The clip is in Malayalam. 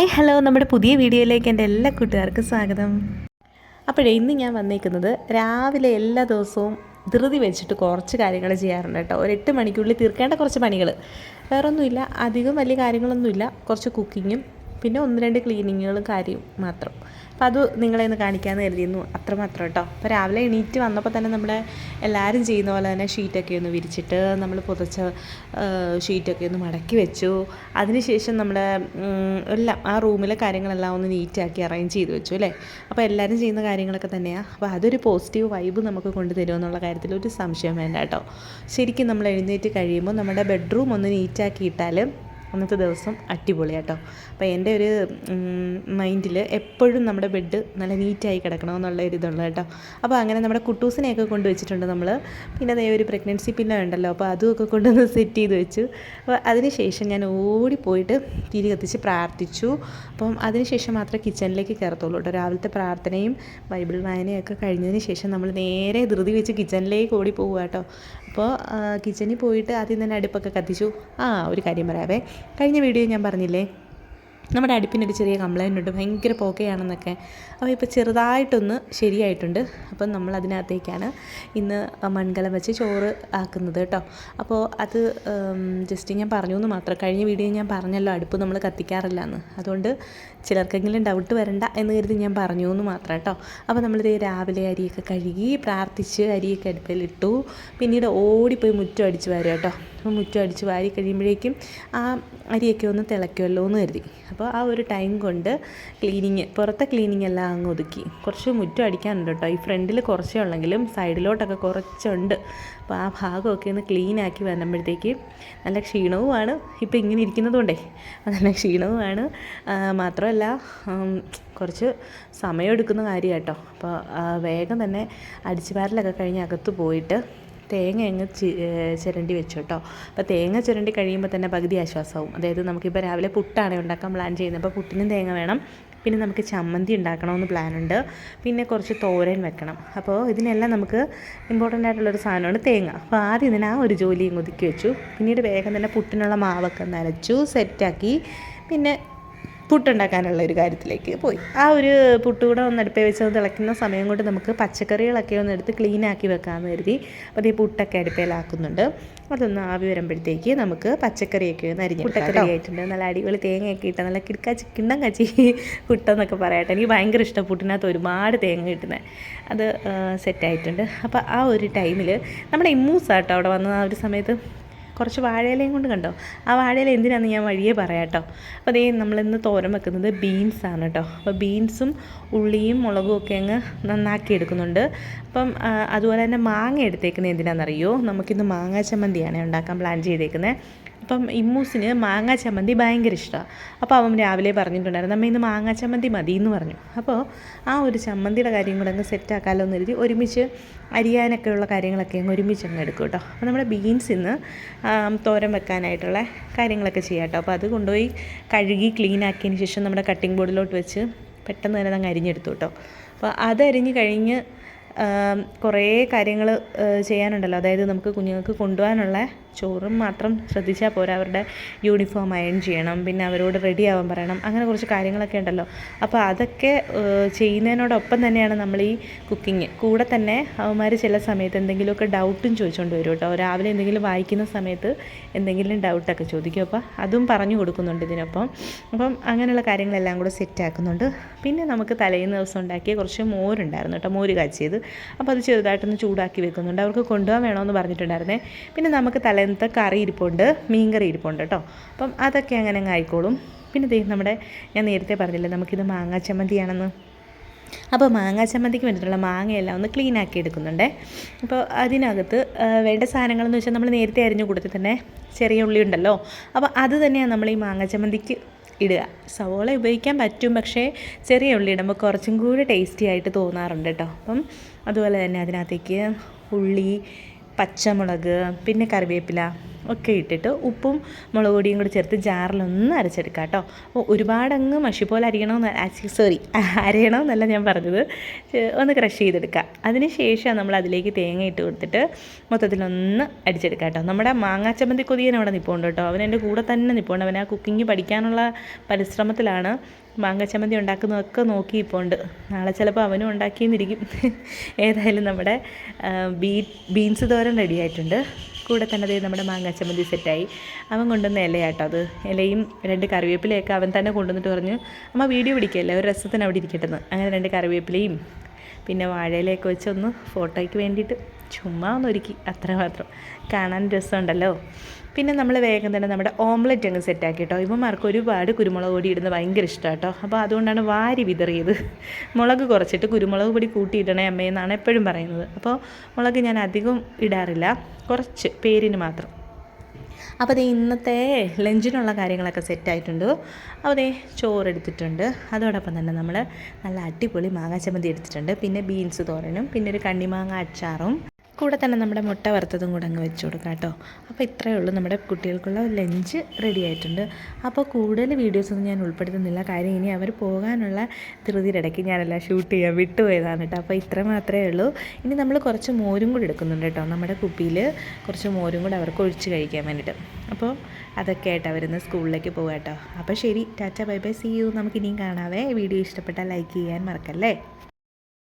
നമ്മുടെ പുതിയ വീഡിയോയിലേക്ക് എന്റെ എല്ലാ കൂട്ടുകാർക്കും സ്വാഗതം. അപ്പോഴേ ഇന്ന് ഞാൻ വന്നേക്കുന്നത് രാവിലെ എല്ലാ ദിവസവും ധൃതി വെച്ചിട്ട് കുറച്ച് കാര്യങ്ങൾ ചെയ്യാറുണ്ട് കേട്ടോ. ഒരു എട്ട് മണിക്കുള്ളിൽ തീർക്കേണ്ട കുറച്ച് പണികൾ വേറൊന്നുമില്ല. അധികം വലിയ കാര്യങ്ങളൊന്നുമില്ല. കുറച്ച് കുക്കിങ്ങും പിന്നെ ഒന്ന് രണ്ട് ക്ലീനിങ്ങുകളും കാര്യവും മാത്രം. അപ്പോൾ അത് നിങ്ങളെ ഒന്ന് കാണിക്കാമെന്ന് കരുതിയിരുന്നു. അത്രമാത്രം കേട്ടോ. അപ്പോൾ രാവിലെ എണീറ്റ് വന്നപ്പോൾ തന്നെ നമ്മൾ എല്ലാവരും ചെയ്യുന്ന പോലെ തന്നെ ഷീറ്റൊക്കെ ഒന്ന് വിരിച്ചിട്ട് നമ്മൾ പുതച്ച ഷീറ്റൊക്കെ ഒന്ന് മടക്കി വെച്ചു. അതിനുശേഷം നമ്മുടെ ഉം, എല്ലാം ആ റൂമിലെ കാര്യങ്ങളെല്ലാം ഒന്ന് നീറ്റാക്കി അറേഞ്ച് ചെയ്ത് വെച്ചു അല്ലേ? അപ്പോൾ എല്ലാവരും ചെയ്യുന്ന കാര്യങ്ങളൊക്കെ തന്നെയാണ് അപ്പോൾ അതൊരു പോസിറ്റീവ് വൈബ് നമുക്ക് കൊണ്ടുതരുമെന്നുള്ള കാര്യത്തിൽ ഒരു സംശയം വേണ്ട കേട്ടോ. ശരിക്കും നമ്മൾ എഴുന്നേറ്റ് കഴിയുമ്പോൾ നമ്മുടെ ബെഡ്റൂം ഒന്ന് നീറ്റാക്കിയിട്ടാൽ അന്നത്തെ ദിവസം അടിപൊളി കേട്ടോ അപ്പോൾ എന്റെ ഒരു മൈൻഡിൽ എപ്പോഴും നമ്മുടെ ബെഡ് നല്ല നീറ്റായി കിടക്കണമെന്നുള്ള ഒരു ഇതുള്ളത് കേട്ടോ. അപ്പോൾ അങ്ങനെ നമ്മുടെ കുട്ടൂസിനെയൊക്കെ കൊണ്ടുവച്ചിട്ടുണ്ട് നമ്മൾ പിന്നെ അതേ ഒരു പ്രഗ്നൻസി പിന്നെ ഉണ്ടല്ലോ അപ്പോൾ അതുമൊക്കെ കൊണ്ടുവന്ന് സെറ്റ് ചെയ്ത് വെച്ചു. അപ്പോൾ അതിനുശേഷം ഞാൻ ഓടിപ്പോയിട്ട് തിരി കത്തിച്ച് പ്രാർത്ഥിച്ചു. അപ്പം അതിനുശേഷം മാത്രമേ കിച്ചണിലേക്ക് കയറത്തുള്ളൂ കേട്ടോ. രാവിലത്തെ പ്രാർത്ഥനയും ബൈബിൾ വായനയൊക്കെ കഴിഞ്ഞതിന് ശേഷം നമ്മൾ നേരെ ധൃതി വെച്ച് കിച്ചണിലേക്ക് ഓടി പോവുക കേട്ടോ. അപ്പോൾ കിച്ചണിൽ പോയിട്ട് ആദ്യം തന്നെ അടുപ്പൊക്കെ കത്തിച്ചു. ആ ഒരു കാര്യം പറയാവേ. കഴിഞ്ഞ വീഡിയോ ഞാൻ പറഞ്ഞില്ലേ നമ്മുടെ അടുപ്പിനൊരു ചെറിയ കംപ്ലൈന്റ് ഉണ്ട്. ഭയങ്കര പോകയാണെന്നൊക്കെ. അപ്പോൾ ഇപ്പോൾ ചെറുതായിട്ടൊന്ന് ശരിയായിട്ടുണ്ട്. അപ്പം നമ്മൾ അതിനകത്തേക്കാണ് ഇന്ന് മൺകലം വെച്ച് ചോറ് ആക്കുന്നത് കേട്ടോ. അപ്പോൾ അത് ജസ്റ്റ് ഞാൻ പറഞ്ഞു എന്ന് മാത്രം. കഴിഞ്ഞ വീഡിയോ ഞാൻ പറഞ്ഞല്ലോ അടുപ്പ് നമ്മൾ കത്തിക്കാറില്ല എന്ന് അതുകൊണ്ട് ചിലർക്കെങ്കിലും ഡൗട്ട് വരണ്ട എന്ന് കരുതി ഞാൻ പറഞ്ഞു എന്ന് മാത്രം കേട്ടോ. അപ്പോൾ നമ്മളിത് രാവിലെ അരിയൊക്കെ കഴുകി പ്രാർത്ഥിച്ച് അരിയൊക്കെ അടുപ്പിലിട്ടു. പിന്നീട് ഓടിപ്പോയി മുറ്റം അടിച്ച് വരും കേട്ടോ. മുറ്റം അടിച്ച് വാരി കഴിയുമ്പോഴേക്കും ആ അരിയൊക്കെ ഒന്ന് തിളയ്ക്കുമല്ലോ എന്ന് കരുതി. അപ്പോൾ ആ ഒരു ടൈം കൊണ്ട് ക്ലീനിങ് പുറത്തെ ക്ലീനിങ് എല്ലാം അങ്ങ് ഒതുക്കി. കുറച്ച് മുറ്റം അടിക്കാനുണ്ട് കേട്ടോ. ഈ ഫ്രണ്ടിൽ കുറച്ചേ ഉള്ളെങ്കിലും സൈഡിലോട്ടൊക്കെ കുറച്ചുണ്ട്. അപ്പോൾ ആ ഭാഗമൊക്കെ ഒന്ന് ക്ലീനാക്കി വരുമ്പോഴത്തേക്ക് നല്ല ക്ഷീണവുമാണ്. ഇപ്പോൾ ഇങ്ങനെ ഇരിക്കുന്നതുകൊണ്ടേ നല്ല ക്ഷീണവുമാണ്. മാത്രമല്ല കുറച്ച് സമയമെടുക്കുന്ന കാര്യമാണ് കേട്ടോ അപ്പോൾ വേഗം തന്നെ അടിച്ചുപാരലൊക്കെ കഴിഞ്ഞ് അകത്ത് പോയിട്ട് തേങ്ങ അങ്ങ് ചിരണ്ടി വെച്ചു കേട്ടോ. അപ്പോൾ തേങ്ങ ചിരണ്ടി കഴിയുമ്പോൾ തന്നെ പകുതി ആശ്വാസമാവും. അതായത് നമുക്കിപ്പോൾ രാവിലെ പുട്ടാണ് ഉണ്ടാക്കാൻ പ്ലാൻ ചെയ്യുന്നത്. അപ്പോൾ പുട്ടിനും തേങ്ങ വേണം. പിന്നെ നമുക്ക് ചമ്മന്തി ഉണ്ടാക്കണമെന്ന് പ്ലാനുണ്ട് പിന്നെ കുറച്ച് തോരൻ വെക്കണം. അപ്പോൾ ഇതിനെല്ലാം നമുക്ക് ഇമ്പോർട്ടന്റ് ആയിട്ടുള്ളൊരു സാധനമാണ് തേങ്ങ. അപ്പോൾ ആദ്യം ഇതിന് ആ ഒരു ജോലിയും ഒതുക്കി വെച്ചു. പിന്നീട് വേഗം തന്നെ പുട്ടിനുള്ള മാവൊക്കെ നനച്ചു സെറ്റാക്കി പിന്നെ പുട്ടുണ്ടാക്കാനുള്ള ഒരു കാര്യത്തിലേക്ക് പോയി. ആ ഒരു പുട്ട് കൂടെ ഒന്ന് അടുപ്പേ വെച്ച് അത് തിളയ്ക്കുന്ന സമയം കൊണ്ട് നമുക്ക് പച്ചക്കറികളൊക്കെ ഒന്ന് എടുത്ത് ക്ലീൻ ആക്കി വെക്കാമെന്ന് കരുതി. അപ്പോൾ ഈ പുട്ടൊക്കെ അടുപ്പയിലാക്കുന്നുണ്ട് അതൊന്ന് ആവി വരുമ്പോഴത്തേക്ക് നമുക്ക് പച്ചക്കറിയൊക്കെ ഒന്ന് അരിഞ്ഞ് പുട്ടക്കറി ആയിട്ടുണ്ട്. നല്ല അടിപൊളി തേങ്ങയൊക്കെ ഇട്ട് നല്ല കിടക്കാച്ചി കിണ്ണം കച്ചി പുട്ടെന്നൊക്കെ പറയട്ടെ. എനിക്ക് ഭയങ്കര ഇഷ്ടം പുട്ടിനകത്ത് ഒരുപാട് തേങ്ങ കിട്ടുന്നത് അത് സെറ്റായിട്ടുണ്ട് അപ്പോൾ ആ ഒരു ടൈമിൽ നമ്മുടെ ഇമ്മൂസാട്ടോ അവിടെ വന്ന ആ ഒരു സമയത്ത് കുറച്ച് വാഴയിലയും കൊണ്ട് കണ്ടോ? ആ വാഴയില എന്തിനാന്ന് ഞാൻ വഴിയേ പറയാം കേട്ടോ. അപ്പോൾ അതേ നമ്മളിന്ന് തോരൻ വെക്കുന്നത് ബീൻസാണ് കേട്ടോ. അപ്പോൾ ബീൻസും ഉള്ളിയും മുളകും ഒക്കെ അങ്ങ് നന്നാക്കി എടുക്കുന്നുണ്ട്. അപ്പം അതുപോലെ തന്നെ മാങ്ങ എടുത്തേക്കുന്നത് എന്തിനാണെന്നറിയോ നമുക്കിന്ന് മാങ്ങാ ചമ്മന്തിയാണ് ഉണ്ടാക്കാൻ പ്ലാൻ ചെയ്തേക്കുന്നത് അപ്പം ഇമ്മൂസിന് മാങ്ങാ ചമ്മന്തി ഭയങ്കര ഇഷ്ടമാണ് അപ്പോൾ അവൻ രാവിലെ പറഞ്ഞിട്ടുണ്ടായിരുന്നു അമ്മ ഇന്ന് മാങ്ങാ ചമ്മന്തി മതി എന്ന് പറഞ്ഞു. അപ്പോൾ ആ ഒരു ചമ്മന്തിയുടെ കാര്യം കൂടെ അങ്ങ് സെറ്റാക്കാമല്ലോ എന്ന് കരുതി ഒരുമിച്ച് അരിയാനൊക്കെ ഉള്ള കാര്യങ്ങളൊക്കെ അങ്ങ് ഒരുമിച്ച് അങ്ങ് എടുക്കും കേട്ടോ. അപ്പോൾ നമ്മുടെ ബീൻസ് ഇന്ന് തോരൻ വെക്കാനായിട്ടുള്ള കാര്യങ്ങളൊക്കെ ചെയ്യാം കേട്ടോ. അപ്പോൾ അത് കൊണ്ടുപോയി കഴുകി ക്ലീൻ ആക്കിയതിന് ശേഷം നമ്മുടെ കട്ടിംഗ് ബോർഡിലോട്ട് വെച്ച് പെട്ടെന്ന് തന്നെ അങ്ങ് അരിഞ്ഞെടുത്തു കേട്ടോ. അപ്പോൾ അതരിഞ്ഞ് കഴിഞ്ഞ് കുറേ കാര്യങ്ങൾ ചെയ്യാനുണ്ടല്ലോ. അതായത് നമുക്ക് കുഞ്ഞുങ്ങൾക്ക് കൊണ്ടുപോകാനുള്ള ചോറും മാത്രം ശ്രദ്ധിച്ചാൽ പോരാ. അവരുടെ യൂണിഫോം അയൺ ചെയ്യണം പിന്നെ അവരോട് റെഡി ആവാൻ പറയണം അങ്ങനെ കുറച്ച് കാര്യങ്ങളൊക്കെ ഉണ്ടല്ലോ. അപ്പോൾ അതൊക്കെ ചെയ്യുന്നതിനോടൊപ്പം തന്നെയാണ് നമ്മൾ ഈ കുക്കിങ്. കൂടെ തന്നെ അവന്മാർ ചില സമയത്ത് എന്തെങ്കിലുമൊക്കെ ഡൗട്ടും ചോദിച്ചുകൊണ്ട് വരും കേട്ടോ. രാവിലെ എന്തെങ്കിലും വായിക്കുന്ന സമയത്ത് എന്തെങ്കിലും ഡൗട്ടൊക്കെ ചോദിക്കും. അപ്പോൾ അതും പറഞ്ഞു കൊടുക്കുന്നുണ്ട് ഇതിനൊപ്പം. അപ്പം അങ്ങനെയുള്ള കാര്യങ്ങളെല്ലാം കൂടെ സെറ്റാക്കുന്നുണ്ട് പിന്നെ നമുക്ക് തലേന്ന് ദിവസം ഉണ്ടാക്കിയ കുറച്ച് മോരുണ്ടായിരുന്നു കേട്ടോ. മോര് കാച്ചിയത്. അപ്പോൾ അത് ചെറുതായിട്ടൊന്ന് ചൂടാക്കി വെക്കുന്നുണ്ട്. അവർക്ക് കൊണ്ടുപോകാൻ വേണമെന്ന് പറഞ്ഞിട്ടുണ്ടായിരുന്നേ. പിന്നെ നമുക്ക് തലേന്നത്തെ കറി ഇരിപ്പുണ്ട്. മീൻ കറി ഇരിപ്പുണ്ട് കേട്ടോ. അപ്പം അതൊക്കെ അങ്ങനെ അങ്ങ് ആയിക്കോളും. പിന്നെ ദേ നമ്മുടെ ഞാൻ നേരത്തെ പറഞ്ഞില്ലേ നമുക്കിത് മാങ്ങാ ചമ്മന്തിയാണെന്ന്. അപ്പോൾ മാങ്ങാ ചമ്മന്തിക്ക് വേണ്ടിയിട്ടുള്ള മാങ്ങയെല്ലാം ഒന്ന് ക്ലീൻ ആക്കി എടുക്കുന്നുണ്ടേ. അപ്പോൾ അതിനകത്ത് വേണ്ട സാധനങ്ങളെന്ന് വെച്ചാൽ നമ്മൾ നേരത്തെ അരിഞ്ഞു കൊടുത്ത് തന്നെ ചെറിയ ഉള്ളി ഉണ്ടല്ലോ. അപ്പോൾ അത് തന്നെയാണ് നമ്മൾ ഈ മാങ്ങാ ചമ്മന്തിക്ക് ഇടുക. സവോള ഉപയോഗിക്കാൻ പറ്റും പക്ഷേ ചെറിയ ഉള്ളി ഇടുമ്പോൾ കുറച്ചും കൂടി ടേസ്റ്റി ആയിട്ട് തോന്നാറുണ്ട് കേട്ടോ. അപ്പം അതുപോലെ തന്നെ അതിനകത്തേക്ക് ഉള്ളി പച്ചമുളക് പിന്നെ കറിവേപ്പില ഒക്കെ ഇട്ടിട്ട് ഉപ്പും മുളക് പൊടിയും കൂടി ചേർത്ത് ജാറിലൊന്ന് അരച്ചെടുക്കുക കേട്ടോ. അപ്പോൾ ഒരുപാടങ്ങ് മഷി പോലെ അരിയണമെന്ന് സോറി അരയണമെന്നല്ല ഞാൻ പറഞ്ഞത്. ഒന്ന് ക്രഷ് ചെയ്തെടുക്കുക അതിന് ശേഷം നമ്മൾ അതിലേക്ക് തേങ്ങ ഇട്ട് കൊടുത്തിട്ട് മൊത്തത്തിലൊന്ന് അടിച്ചെടുക്കുക കേട്ടോ. നമ്മുടെ മാങ്ങാ ചമ്മന്തി കൊതിയൻ അവിടെ നിൽപ്പുണ്ട് കേട്ടോ. അവൻ എന്റെ കൂടെ തന്നെ നിൽപ്പുണ്ട് അവൻ ആ കുക്കിംഗ് പഠിക്കാനുള്ള പരിശ്രമത്തിലാണ് മാങ്ങ ചമ്മന്തി ഉണ്ടാക്കുന്നതൊക്കെ നോക്കി ഇപ്പോൾ ഉണ്ട് നാളെ ചിലപ്പോൾ അവനും ഉണ്ടാക്കിയെന്നിരിക്കും. ഏതായാലും നമ്മുടെ ബീ ബീൻസ് തോരൻ റെഡി ആയിട്ടുണ്ട്. കൂടെ തന്നെ ദേ നമ്മുടെ മാങ്ങാച്ചമ്മന്തി ചമ്മന്തി സെറ്റായി. അവൻ കൊണ്ടുവന്ന ഇലയാട്ടോ അത്. ഇലയും രണ്ട് കറിവേപ്പിലയൊക്കെ അവൻ തന്നെ കൊണ്ടുവന്നിട്ട് പറഞ്ഞു അമ്മ വീഡിയോ പിടിക്കല്ലേ? ഒരു രസത്തിന് അവിടെ ഇരിക്കട്ടെന്ന്. അങ്ങനെ രണ്ട് കറിവേപ്പിലയും പിന്നെ വാഴയിലേക്ക് വെച്ചൊന്ന് ഫോട്ടോയ്ക്ക് വേണ്ടിയിട്ട് ചുമ്മാ ഒന്ന് ഒരുക്കി അത്ര മാത്രം. കാണാൻ രസമുണ്ടല്ലോ. പിന്നെ നമ്മൾ വേഗം തന്നെ നമ്മുടെ ഓംലെറ്റ് അങ്ങ് സെറ്റാക്കി കേട്ടോ ഇവന്മാർക്ക് ഒരുപാട് കുരുമുളക് പൊടി ഇടുന്നത് ഭയങ്കര ഇഷ്ടമാണ് കേട്ടോ അപ്പോൾ അതുകൊണ്ടാണ് വാരി വിതറിയത്. മുളക് കുറച്ചിട്ട് കുരുമുളക് പൊടി കൂട്ടിയിടണേ അമ്മയെന്നാണ് എപ്പോഴും പറയുന്നത്. അപ്പോൾ മുളക് ഞാൻ അധികം ഇടാറില്ല. കുറച്ച് പേരിന് മാത്രം. അപ്പോൾ അതേ ഇന്നത്തെ ലഞ്ചിനുള്ള കാര്യങ്ങളൊക്കെ സെറ്റായിട്ടുണ്ട് അപ്പോൾ അതേ ചോറ് എടുത്തിട്ടുണ്ട് അതോടൊപ്പം തന്നെ നമ്മൾ നല്ല അടിപൊളി മാങ്ങാച്ചമ്മന്തി എടുത്തിട്ടുണ്ട്. പിന്നെ ബീൻസ് തോരനും പിന്നെ ഒരു കണ്ണിമാങ്ങ അച്ചാറും കൂടെ തന്നെ നമ്മുടെ മുട്ട വറുത്തതും കൂടെ അങ്ങ് വെച്ച് കൊടുക്കാം കേട്ടോ. അപ്പോൾ ഇത്രയേ ഉള്ളൂ നമ്മുടെ കുട്ടികൾക്കുള്ള ലഞ്ച് റെഡി ആയിട്ടുണ്ട്. അപ്പോൾ കൂടുതൽ വീഡിയോസൊന്നും ഞാൻ ഉൾപ്പെടുത്തുന്നില്ല. കാര്യം ഇനി അവർ പോകാനുള്ള ധൃതിയിലിടയ്ക്ക് ഞാനെല്ലാം ഷൂട്ട് ചെയ്യാൻ വിട്ടുപോയതാണ് കേട്ടോ. അപ്പോൾ ഇത്ര മാത്രമേ ഉള്ളൂ. ഇനി നമ്മൾ കുറച്ച് മോരും കൂടി എടുക്കുന്നുണ്ട് കേട്ടോ. നമ്മുടെ കുപ്പിയിൽ കുറച്ച് മോരും കൂടി അവർക്ക് ഒഴിച്ച് കഴിക്കാൻ വേണ്ടിയിട്ട്. അപ്പോൾ അതൊക്കെ ആയിട്ട് അവരിന്ന് സ്കൂളിലേക്ക് പോകാം കേട്ടോ. അപ്പോൾ ശരി tata bye bye see you നമുക്ക് ഇനിയും കാണാവേ. വീഡിയോ ഇഷ്ടപ്പെട്ടാൽ ലൈക്ക് ചെയ്യാൻ മറക്കല്ലേ?